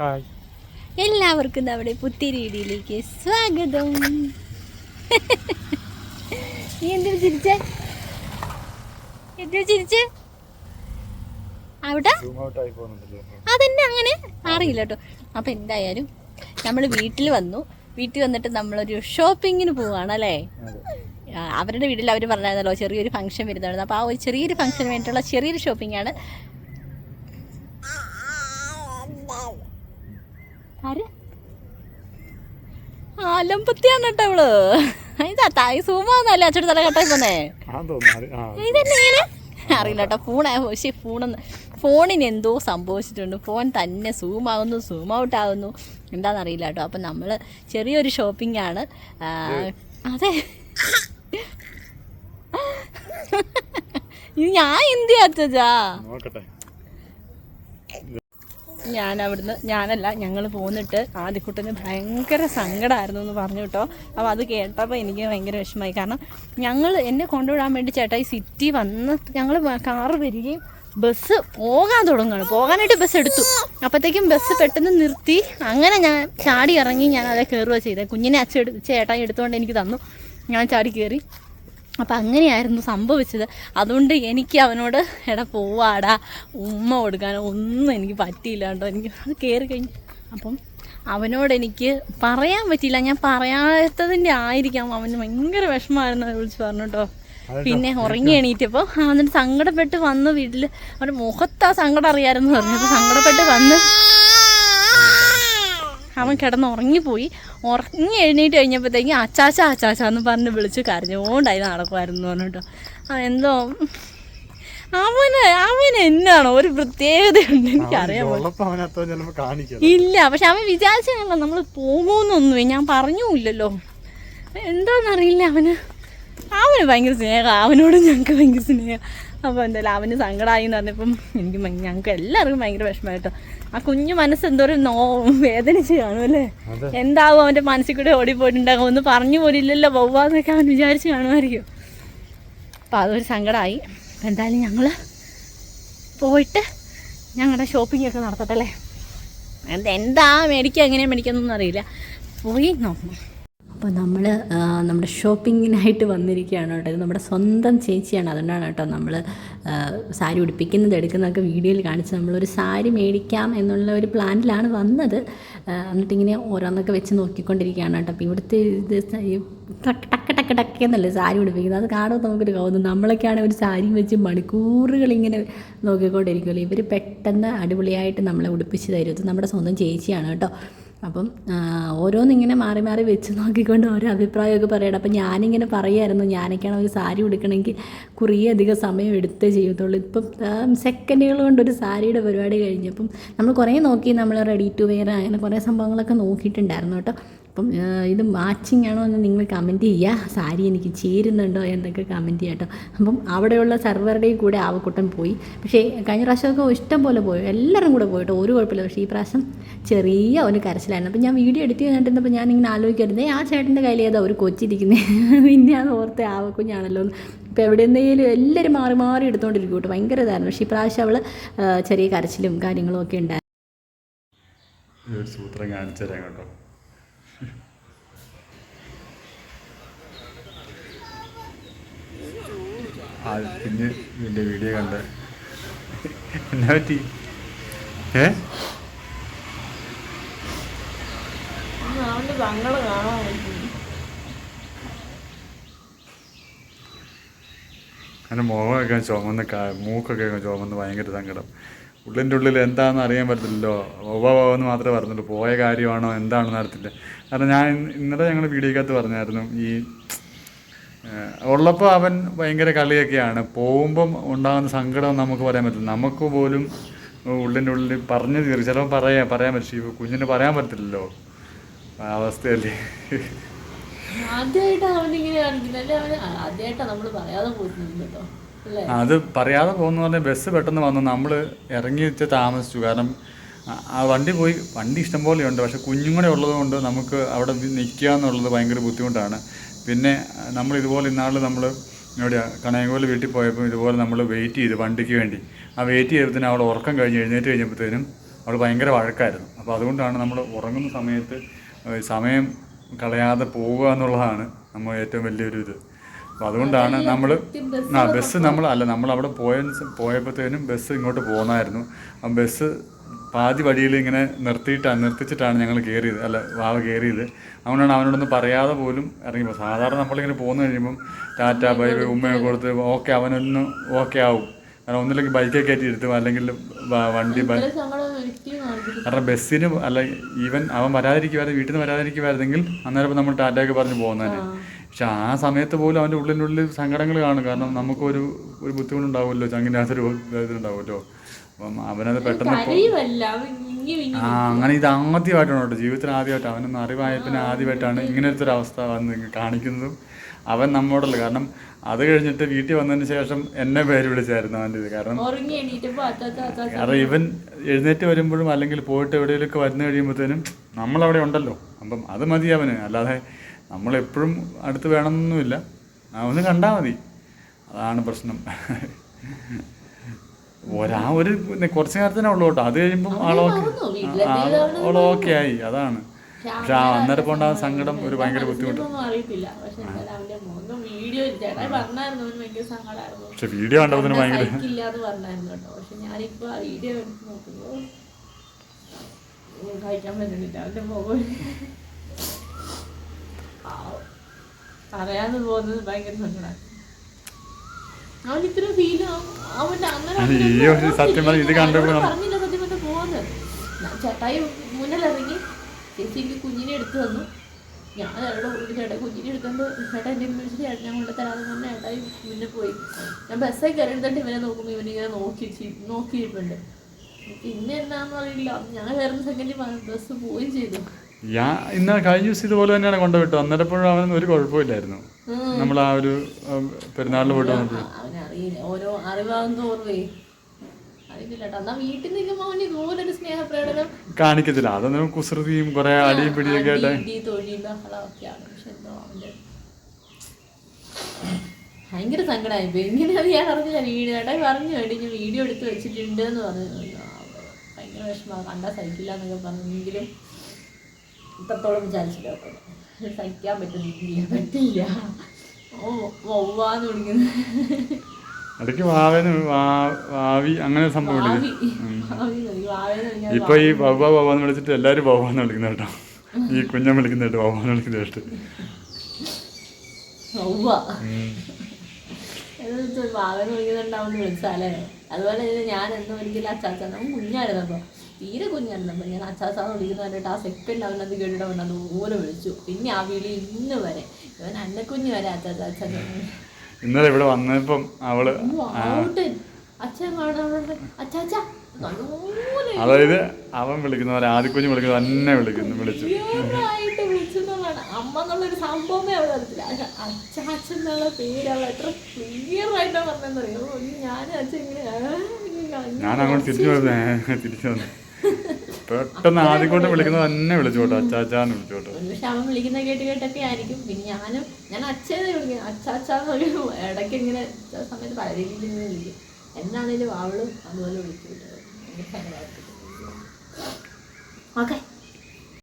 Hi. എല്ലാവർക്കും നമ്മുടെ പുത്തിരി വീഡിയോയിലേക്ക് സ്വാഗതം. നീ എന്തിനു ചിരിച്ചേ? എന്തിനു ചിരിച്ചേ? അവിടെ? അതെന്നെ അങ്ങനെ? അറിയില്ല കേട്ടോ. അപ്പം എന്തായാലും നമ്മൾ വീട്ടിൽ വന്നു. വീട്ടിൽ വന്നിട്ട് നമ്മളൊരു ഷോപ്പിങ്ങിന് പോവാണ് അല്ലേ? അവരുടെ വീട്ടിൽ അവർ പറഞ്ഞായിരുന്നല്ലോ ചെറിയൊരു ഫംഗ്ഷൻ വരുന്നുണ്ട് അപ്പോൾ ആ ഒരു ചെറിയൊരു ഫംഗ്ഷന് വേണ്ടിയിട്ടുള്ള ചെറിയൊരു ഷോപ്പിംഗ് ആണ്. ആര്? ആലമ്പത്തിയാണ് കേട്ടോ അവൾ ഇതാ തായ് സൂമാന്നല്ലേ അച്ചടി തല കട്ടായി പോന്നേ. ഇതന്നെ അറിയില്ല കേട്ടോ ഫോൺ പക്ഷേ ഫോണെന്ന് ഫോണിന് എന്തോ സംഭവിച്ചിട്ടുണ്ട്. ഫോൺ തന്നെ സൂം ആകുന്നു സൂം ഔട്ട് ആകുന്നു എന്താണെന്നറിയില്ല കേട്ടോ. അപ്പം നമ്മൾ ചെറിയൊരു ഷോപ്പിംഗ് ആണ് അതെ. ഞാൻ എന്ത് നോക്കട്ടെ. ഞാൻ അവിടുന്ന് ഞാനല്ല ഞങ്ങൾ പോന്നിട്ട് ആദ്യക്കുട്ടന് ഭയങ്കര സങ്കടമായിരുന്നു എന്ന് പറഞ്ഞു കേട്ടോ. അപ്പോൾ അത് കേട്ടപ്പോൾ എനിക്ക് ഭയങ്കര വിഷമമായി. കാരണം ഞങ്ങൾ എന്നെ കൊണ്ടുവിടാൻ വേണ്ടി ചേട്ടാ ഈ സിറ്റി വന്ന് ഞങ്ങൾ കാറ് വരികയും ബസ് പോകാൻ തുടങ്ങുകയാണ് പോകാനായിട്ട് ബസ് എടുത്തു. അപ്പോഴത്തേക്കും ബസ് പെട്ടെന്ന് നിർത്തി. അങ്ങനെ ഞാൻ ചാടി ഇറങ്ങി ഞാൻ അതെ കയറുക ചെയ്തത് കുഞ്ഞിനെ അച്ഛൻ ചേട്ടായി എടുത്തുകൊണ്ട് എനിക്ക് തന്നു. ഞാൻ ചാടി കയറി അപ്പം അങ്ങനെയായിരുന്നു സംഭവിച്ചത്. അതുകൊണ്ട് എനിക്ക് അവനോട് എടാ പോവാടാ. ഉമ്മ കൊടുക്കാനോ ഒന്നും എനിക്ക് പറ്റിയില്ല കേട്ടോ. എനിക്ക് അത് കയറി കഴിഞ്ഞു. അപ്പം അവനോട് എനിക്ക് പറയാൻ പറ്റിയില്ല. ഞാൻ പറയാത്തതിന്റെ ആയിരിക്കാം അവന് ഭയങ്കര വിഷമമായിരുന്നു അത് വിളിച്ച് പറഞ്ഞു കേട്ടോ. പിന്നെ ഉറങ്ങി എണീറ്റപ്പോൾ എന്നിട്ട് സങ്കടപ്പെട്ട് വന്ന് വീട്ടിൽ അവന്റെ മുഖത്ത് ആ സങ്കടം അറിയാമെന്ന് പറഞ്ഞു. അപ്പോൾ സങ്കടപ്പെട്ട് വന്ന് അവൻ കിടന്ന് ഉറങ്ങിപ്പോയി ഉറങ്ങി എഴുന്നേറ്റ് കഴിഞ്ഞപ്പോഴത്തേക്കും അച്ചാച്ച അച്ചാച്ച എന്ന് പറഞ്ഞ് വിളിച്ച് കരഞ്ഞുകൊണ്ടായി നടക്കുമായിരുന്നു പറഞ്ഞിട്ടോ. ആ എന്തോ? അവന് അവന് എന്നാണോ? ഒരു പ്രത്യേകതയുണ്ട് എനിക്കറിയാം ഇല്ല പക്ഷെ അവൻ വിചാരിച്ചല്ല നമ്മൾ പോകുമോന്നൊന്നുമേ ഞാൻ പറഞ്ഞുമില്ലല്ലോ. എന്താണെന്നറിയില്ല അവന്. അവന് ഭയങ്കര സ്നേഹം അവനോട് ഞങ്ങൾക്ക് ഭയങ്കര സ്നേഹം. അപ്പോൾ എന്തായാലും അവന് സങ്കടമായി എന്ന് പറഞ്ഞപ്പം എനിക്ക് ഞങ്ങൾക്ക് എല്ലാവർക്കും ഭയങ്കര വിഷമമായിട്ടോ. ആ കുഞ്ഞു മനസ്സ് എന്തോരം നോ വേദനിച്ച് കാണും അല്ലേ. എന്താവും അവന്റെ മനസ്സിൽ കൂടെ ഓടിപ്പോയിട്ടുണ്ടാകും ഒന്ന് പറഞ്ഞു പോലില്ലല്ലോ പോവാന്നൊക്കെ അവൻ വിചാരിച്ച് കാണുമായിരിക്കും. അപ്പം അതൊരു സങ്കടമായി എന്തായാലും ഞങ്ങൾ പോയിട്ട് ഞങ്ങളുടെ ഷോപ്പിംഗ് ഒക്കെ നടത്തട്ടെ അല്ലേ? എന്ത് എന്താ മേടിക്കുക എങ്ങനെയാണ് മേടിക്കുന്നൊന്നും അറിയില്ല. പോയി നോക്കണം. അപ്പോൾ നമ്മൾ നമ്മുടെ ഷോപ്പിങ്ങിനായിട്ട് വന്നിരിക്കുകയാണ് കേട്ടോ. ഇത് നമ്മുടെ സ്വന്തം ചേച്ചിയാണ്. അതുകൊണ്ടാണ് കേട്ടോ നമ്മൾ സാരി ഉടുപ്പിക്കുന്നത് എടുക്കുന്നതൊക്കെ വീഡിയോയിൽ കാണിച്ച് നമ്മളൊരു സാരി മേടിക്കാം എന്നുള്ള ഒരു പ്ലാനിലാണ് വന്നത്. എന്നിട്ടിങ്ങനെ ഓരോന്നൊക്കെ വെച്ച് നോക്കിക്കൊണ്ടിരിക്കുകയാണ് കേട്ടോ. അപ്പോൾ ഇവിടുത്തെ ഇത് ടക്ക് ടക്ക് ടക്ക് ടക്ക് എന്നല്ലേ സാരി ഉടുപ്പിക്കുന്നത്? അത് കാണുമ്പോൾ നമുക്കൊരു കൗതുകം ആണെങ്കിൽ ഒരു സാരി വെച്ച് മണിക്കൂറുകൾ ഇങ്ങനെ നോക്കിക്കൊണ്ടിരിക്കുമല്ലോ ഇവർ പെട്ടെന്ന് അടിപൊളിയായിട്ട് നമ്മളെ ഉടുപ്പിച്ച് തരും. ഇത് നമ്മുടെ സ്വന്തം ചേച്ചിയാണ് കേട്ടോ. അപ്പം ഓരോന്നിങ്ങനെ മാറി മാറി വെച്ച് നോക്കിക്കൊണ്ട് ഓരോ അഭിപ്രായമൊക്കെ പറയണം. അപ്പം ഞാനിങ്ങനെ പറയായിരുന്നു ഞാനൊക്കെയാണ് ഒരു സാരി ഉടുക്കണമെങ്കിൽ കുറേ അധികം സമയം എടുത്തേ ചെയ്യത്തുള്ളൂ. ഇപ്പം സെക്കൻഡുകൾ കൊണ്ട് ഒരു സാരിയുടെ പരിപാടി കഴിഞ്ഞപ്പം നമ്മൾ കുറേ നോക്കി നമ്മൾ റെഡി ടു വെയർ അങ്ങനെ കുറേ സംഭവങ്ങളൊക്കെ നോക്കിയിട്ടുണ്ടായിരുന്നു കേട്ടോ. അപ്പം ഇത് മാച്ചിങ് ആണോ എന്ന് നിങ്ങൾ കമന്റ് ചെയ്യുക. സാരി എനിക്ക് ചേരുന്നുണ്ടോ എന്നൊക്കെ കമന്റ് ചെയ്യാം കേട്ടോ. അപ്പം അവിടെയുള്ള സർവറുടെയും കൂടെ ആവക്കൂട്ടം പോയി. പക്ഷേ കഴിഞ്ഞ പ്രാവശ്യമൊക്കെ ഇഷ്ടം പോലെ പോയി. എല്ലാവരും കൂടെ പോയിട്ടോ ഒരു കുഴപ്പമില്ല. പക്ഷേ ഈ പ്രാവശ്യം ചെറിയ ഒരു കരച്ചിലായിരുന്നു. അപ്പം ഞാൻ വീഡിയോ എഡിറ്റ് ചെയ്തിട്ടുണ്ടപ്പോൾ ഞാൻ ഇങ്ങനെ ആലോചിക്കരുതേ ആ ചേട്ടന്റെ കയ്യിൽ ഏതാ ഒരു കൊച്ചിരിക്കുന്നത് പിന്നെ അത് ഓർത്ത് ആവക്കുഞ്ഞാണല്ലോ ഇപ്പോൾ എവിടെയെന്നേലും എല്ലാവരും മാറി മാറി എടുത്തുകൊണ്ടിരിക്കും കേട്ടോ. ഭയങ്കര ഇതായിരുന്നു. പക്ഷേ ഈ പ്രാവശ്യം അവൾ ചെറിയ കരച്ചിലും കാര്യങ്ങളും ഒക്കെ ഉണ്ടായിരുന്നു. സൂത്രം കാണിച്ചു തരാം കേട്ടോ. ആ കുഞ്ഞ് നിന്റെ വീഡിയോ കണ്ട്. എന്നാ പറ്റി? ഏ? അവന്റെ മുഖമൊക്കെ ചുമന്ന് മൂക്കൊക്കെ ചുമന്ന് ഭയങ്കര സങ്കടം. ഉള്ളിന്റെ ഉള്ളിൽ എന്താണെന്ന് അറിയാൻ പറ്റില്ലല്ലോ എന്ന് മാത്രമേ പറഞ്ഞുള്ളൂ. പോയ കാര്യമാണോ എന്താണെന്ന് അറിയത്തില്ല. കാരണം ഞാൻ ഇന്ന് ഇന്നലെ ഞങ്ങൾ വീഡിയോക്കകത്ത് പറഞ്ഞായിരുന്നു ഈ ഉള്ളപ്പോൾ അവൻ ഭയങ്കര കളിയൊക്കെയാണ്. പോകുമ്പം ഉണ്ടാകുന്ന സങ്കടം നമുക്ക് പറയാൻ പറ്റില്ല. നമുക്ക് പോലും ഉള്ളിന്റെ ഉള്ളിൽ പറഞ്ഞു തീർച്ച ചിലപ്പോൾ പറയാം പറയാൻ പറ്റും കുഞ്ഞിന് പറയാൻ പറ്റില്ലല്ലോ ആ അവസ്ഥയല്ലേ. അത് പറയാതെ പോകുന്ന പറഞ്ഞാൽ ബസ് പെട്ടെന്ന് വന്നു. നമ്മൾ ഇറങ്ങി വെച്ച് താമസിച്ചു. കാരണം ആ- വണ്ടി പോയി. വണ്ടി ഇഷ്ടം പോലെ ഉണ്ട് പക്ഷെ കുഞ്ഞും കൂടെ ഉള്ളത് കൊണ്ട് നമുക്ക് അവിടെ നിൽക്കുക എന്നുള്ളത് ഭയങ്കര ബുദ്ധിമുട്ടാണ്. പിന്നെ നമ്മൾ ഇതുപോലെ ഇന്നാൾ നമ്മൾ എവിടെയാ കണയങ്കോൽ വീട്ടിൽ പോയപ്പോൾ ഇതുപോലെ നമ്മൾ വെയിറ്റ് ചെയ്ത് വണ്ടിക്ക് വേണ്ടി. ആ വെയിറ്റ് ചെയ്തതിന് അവൾ ഉറക്കം കഴിഞ്ഞ് എഴുന്നേറ്റ് കഴിഞ്ഞപ്പോഴത്തേനും അവൾ ഭയങ്കര വഴക്കായിരുന്നു. അപ്പോൾ അതുകൊണ്ടാണ് നമ്മൾ ഉറങ്ങുന്ന സമയത്ത് സമയം കളയാതെ പോവുക എന്നുള്ളതാണ് നമ്മൾ ഏറ്റവും വലിയൊരു ഇത്. അപ്പോൾ അതുകൊണ്ടാണ് നമ്മൾ ആ ബസ് നമ്മൾ അല്ല നമ്മൾ അവിടെ പോയ പോയപ്പോഴത്തേനും ബസ് ഇങ്ങോട്ട് പോകുന്നായിരുന്നു ആ ബസ് പാതി വഴിയിൽ ഇങ്ങനെ നിർത്തിയിട്ടാണ് നിർത്തിച്ചിട്ടാണ് ഞങ്ങൾ കയറിയത്. അല്ല വാവ കയറിയത്. അതുകൊണ്ടാണ് അവനോടൊന്ന് പറയാതെ പോലും ഇറങ്ങിപ്പോ സാധാരണ നമ്മളിങ്ങനെ പോന്നു കഴിയുമ്പം ടാറ്റ ബൈ ബൈ ഉമ്മയൊക്കെ കൊടുത്ത് ഓക്കെ അവനൊന്ന് ഓക്കെ ആവും. കാരണം ഒന്നില്ലെങ്കിൽ ബൈക്കൊക്കെ കയറ്റി ഇരുത്തും. അല്ലെങ്കിൽ വണ്ടി കാരണം ബസ്സിന് അല്ല ഈവൻ അവൻ വരാതിരിക്കുമായിരുന്നു വീട്ടിൽ നിന്ന് വരാതിരിക്കുമായിരുന്നെങ്കിൽ അന്നേരം ഇപ്പം നമ്മൾ ടാറ്റയൊക്കെ പറഞ്ഞ് പോകുന്നതന്നെ. പക്ഷെ ആ സമയത്ത് പോലും അവന്റെ ഉള്ളിനുള്ളിൽ സങ്കടങ്ങൾ കാണും. കാരണം നമുക്കൊരു ഒരു ബുദ്ധിമുട്ടുണ്ടാവുമല്ലോ ചങ്ങിന്റെ അകത്തൊരു ഇതുണ്ടാവുമല്ലോ അപ്പം അവനത് പെട്ടെന്ന് ആ അങ്ങനെ ഇത് ആദ്യമായിട്ടാണ് കേട്ടോ. ജീവിതത്തിൽ ആദ്യമായിട്ട് അവനൊന്ന് അറിവായ പിന്നെ ആദ്യമായിട്ടാണ് ഇങ്ങനത്തെ ഒരു അവസ്ഥ വന്ന് കാണിക്കുന്നതും അവൻ നമ്മോടല്ല കാരണം അത് കഴിഞ്ഞിട്ട് വീട്ടിൽ വന്നതിന് ശേഷം എന്നെ പേര് വിളിച്ചായിരുന്നു അവന്റെ ഇത്. കാരണം കാരണം ഇവൻ എഴുന്നേറ്റ് വരുമ്പോഴും അല്ലെങ്കിൽ പോയിട്ട് എവിടെയെങ്കിലുമൊക്കെ വരുന്ന കഴിയുമ്പോഴത്തേനും നമ്മളവിടെ ഉണ്ടല്ലോ. അപ്പം അത് മതി അവന്. അല്ലാതെ നമ്മളെപ്പോഴും അടുത്ത് വേണമെന്നൊന്നുമില്ല. അവന് കണ്ടാൽ മതി. അതാണ് പ്രശ്നം. ഒരാ ഒരു കുറച്ച് നേരത്തിനേ ഉള്ളൂ കേട്ടോ. അത് കഴിയുമ്പോൾ ആളോക്കെ ഓക്കെ ആളോക്കെ ആയി. അതാണ്. പക്ഷെ ആ അന്നേരം ഉണ്ടാകുന്ന സങ്കടം ഒരു ഭയങ്കര ബുദ്ധിമുട്ട്. പക്ഷെ വീഡിയോ കണ്ടപ്പോ ഭയങ്കര ആ. പറയാതെ പോകുന്നത് ഭയങ്കര സങ്കടമാണ് ഒരു സത്യം പറഞ്ഞു ഇത് കണ്ടപ്പോൾ പറഞ്ഞില്ല സത്യം പറഞ്ഞ പോകുന്നത് ചേട്ടായി മുന്നിലിറങ്ങി ചേച്ചിക്ക് കുഞ്ഞിനെ എടുത്തു തന്നു. ഞാൻ എവിടെ പോയി ചേട്ടാ കുഞ്ഞിനെ എടുത്തുകൊണ്ട് ചേട്ടാ എന്റെ വിളിച്ചിട്ട് ചേട്ടൻ ഞാൻ കൊണ്ട് തരാതെ പറഞ്ഞ ചേട്ടായി മുന്നേ പോയി. ഞാൻ ബസ്സിൽ കയറി എടുത്തിട്ട് ഇവനെ നോക്കുമ്പോൾ ഇവനിങ്ങനെ നോക്കി നോക്കിയിട്ടുണ്ട് പിന്നെ എന്നാന്ന് അറിയില്ല. ഞാൻ കയറുന്ന സെക്കൻഡിൽ ബസ് പോവുകയും ചെയ്തു. ഞാൻ ഇന്ന് കഴിഞ്ഞ ദിവസം ഇതുപോലെ തന്നെയാണ് കൊണ്ടുപോയിട്ടു അന്നേരപ്പോഴും അവനൊന്നും ഒരു കുഴപ്പമില്ലായിരുന്നു. നമ്മൾ ആ ഒരു പെരുന്നാളിൽ പോയിട്ട് വന്നപ്പോൾ അവനറിയില്ല ഓരോ അറിവാകും തോറുവേ. കാണിക്കത്തില്ല. കുസൃതിയും കുറെ അടിയും പിടിയൊക്കെ ആയിട്ട് ഭയങ്കര ഞാൻ അറിഞ്ഞില്ല. വീഡിയോ പറഞ്ഞു വേണ്ടി ഞാൻ വീഡിയോ എടുത്ത് വെച്ചിട്ടുണ്ട് എന്ന് പറഞ്ഞു. ആ, ഭയങ്കര വിഷമമാണ്. കണ്ടാൽ സഹിക്കില്ല എന്നൊക്കെ പറഞ്ഞെങ്കിലും ഇത്രത്തോളം വിചാരിച്ചില്ല. കേട്ടോ സഹിക്കാൻ പറ്റുന്നില്ല. പറ്റില്ല. ഓ വവ്വാന്ന് വിളിക്കുന്നത് ഇടയ്ക്ക് വാവേന വാവി അങ്ങനെ സംഭവം വിളിക്കും ഇപ്പൊ ഈ വവ്വ വവ്വാന്ന് വിളിച്ചിട്ട് എല്ലാരും വവ്വാന്ന് വിളിക്കുന്ന കേട്ടോ. ഈ കുഞ്ഞൻ വിളിക്കുന്ന കേട്ടോ വവ്വാന്ന് വിളിക്കുന്ന കേട്ട്. അതുപോലെ ഞാൻ എന്നും ഒരിക്കലും അച്ചാച്ചാ അവൻ കുഞ്ഞായിരുന്നപ്പോ തീരെ കുഞ്ഞായിരുന്നപ്പോ ഞാൻ അച്ചാച്ചാന്ന് വിളിക്കുന്ന കണ്ടിട്ട് ആ സെക്കൻഡ് അവനത് കേട്ടിട്ട് അവൻ അതുപോലെ വിളിച്ചു. പിന്നെ ആ വിളി ഇന്ന് വരെ. ഇവൻ അന്നക്കുഞ്ഞ് വരെ അച്ചാച്ച അച്ചാച്ച ഇന്നലെ ഇവിടെ വന്നപ്പം അവൾ അതായത് അവൻ വിളിക്കുന്ന പോലെ ആദ്യക്കുഞ്ഞ് വിളിക്കുന്നത് തന്നെ വിളിക്കുന്നു വിളിച്ചു. അമ്മ എന്നുള്ളൊരു സംഭവമേ അവൾ അറിയത്തില്ല. പക്ഷെ അച്ചാച്ചൻ എന്നുള്ള പേര് അവൾ എത്ര ക്ലിയർ പറഞ്ഞെന്നറിയോ ഞാൻ അച്ഛൻ ഇങ്ങനെ ഞാൻ അങ്ങോട്ട് തിരിച്ചു വന്നേ തിരിച്ചു വന്നു. പെട്ടെന്ന് ആദ്യം കൊണ്ട് വിളിക്കുന്നത് തന്നെ വിളിച്ചു കേട്ടോ അച്ചാച്ചാന്ന് വിളിച്ചു കേട്ടോ. പക്ഷെ അവൻ വിളിക്കുന്ന കേട്ട് കേട്ടൊക്കെ ആയിരിക്കും. പിന്നെ ഞാനും ഞാൻ അച്ഛനെ വിളിക്കും. അച്ചാച്ചാന്ന് വിളിക്കും. ഇടയ്ക്ക് ഇങ്ങനെ സമയത്ത് പല രീതിയിൽ വിളിക്കും. എന്നാണേലും അവളും അതുപോലെ വിളിച്ചു ഓക്കെ.